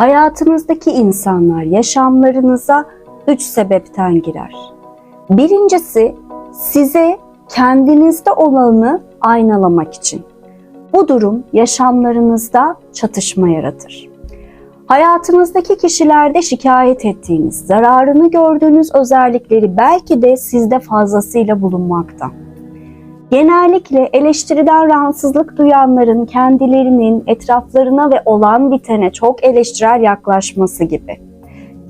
Hayatınızdaki insanlar yaşamlarınıza üç sebepten girer. Birincisi size kendinizde olanı aynalamak için. Bu durum yaşamlarınızda çatışma yaratır. Hayatınızdaki kişilerde şikayet ettiğiniz, zararını gördüğünüz özellikleri belki de sizde fazlasıyla bulunmakta. Genellikle eleştiriden rahatsızlık duyanların kendilerinin etraflarına ve olan bitene çok eleştirel yaklaşması gibi.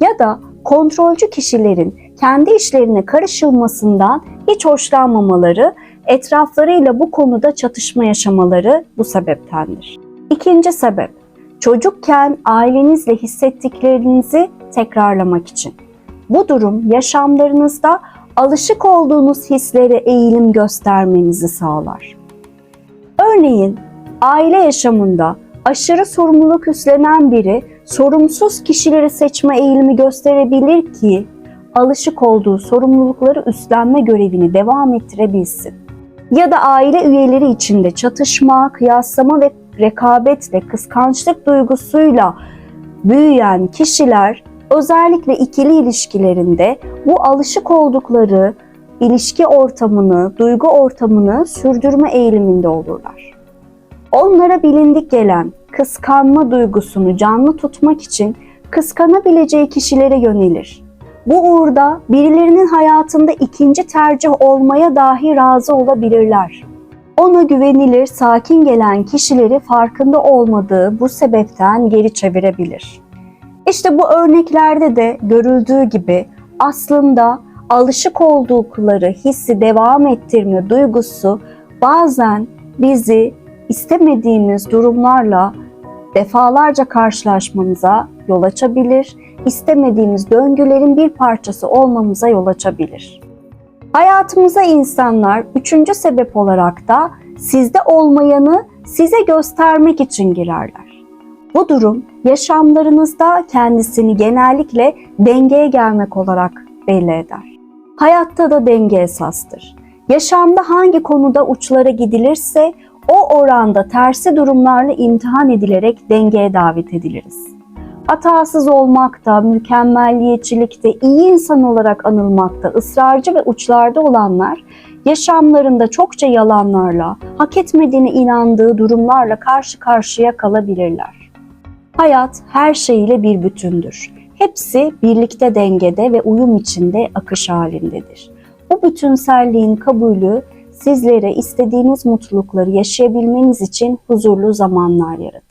Ya da kontrolcü kişilerin kendi işlerine karışılmasından hiç hoşlanmamaları, etraflarıyla bu konuda çatışma yaşamaları bu sebeptendir. İkinci sebep, çocukken ailenizle hissettiklerinizi tekrarlamak için. Bu durum yaşamlarınızda alışık olduğunuz hislere eğilim göstermenizi sağlar. Örneğin aile yaşamında aşırı sorumluluk üstlenen biri sorumsuz kişileri seçme eğilimi gösterebilir ki alışık olduğu sorumlulukları üstlenme görevini devam ettirebilsin. Ya da aile üyeleri içinde çatışma, kıyaslama ve rekabetle, kıskançlık duygusuyla büyüyen kişiler özellikle ikili ilişkilerinde bu alışık oldukları ilişki ortamını, duygu ortamını sürdürme eğiliminde olurlar. Onlara bilindik gelen kıskanma duygusunu canlı tutmak için kıskanabileceği kişilere yönelir. Bu uğurda birilerinin hayatında ikinci tercih olmaya dahi razı olabilirler. Ona güvenilir, sakin gelen kişileri farkında olmadığı bu sebepten geri çevirebilir. İşte bu örneklerde de görüldüğü gibi aslında alışık oldukları hissi devam ettirme duygusu bazen bizi istemediğimiz durumlarla defalarca karşılaşmamıza yol açabilir, istemediğimiz döngülerin bir parçası olmamıza yol açabilir. Hayatımıza insanlar üçüncü sebep olarak da sizde olmayanı size göstermek için girerler. Bu durum yaşamlarınızda kendisini genellikle dengeye gelmek olarak belli eder. Hayatta da denge esastır. Yaşamda hangi konuda uçlara gidilirse o oranda tersi durumlarla imtihan edilerek dengeye davet ediliriz. Hatasız olmakta, mükemmelliyetçilikte, iyi insan olarak anılmakta, ısrarcı ve uçlarda olanlar yaşamlarında çokça yalanlarla, hak etmediğine inandığı durumlarla karşı karşıya kalabilirler. Hayat her şeyiyle bir bütündür. Hepsi birlikte dengede ve uyum içinde akış halindedir. Bu bütünselliğin kabulü sizlere istediğiniz mutlulukları yaşayabilmeniz için huzurlu zamanlar yaratır.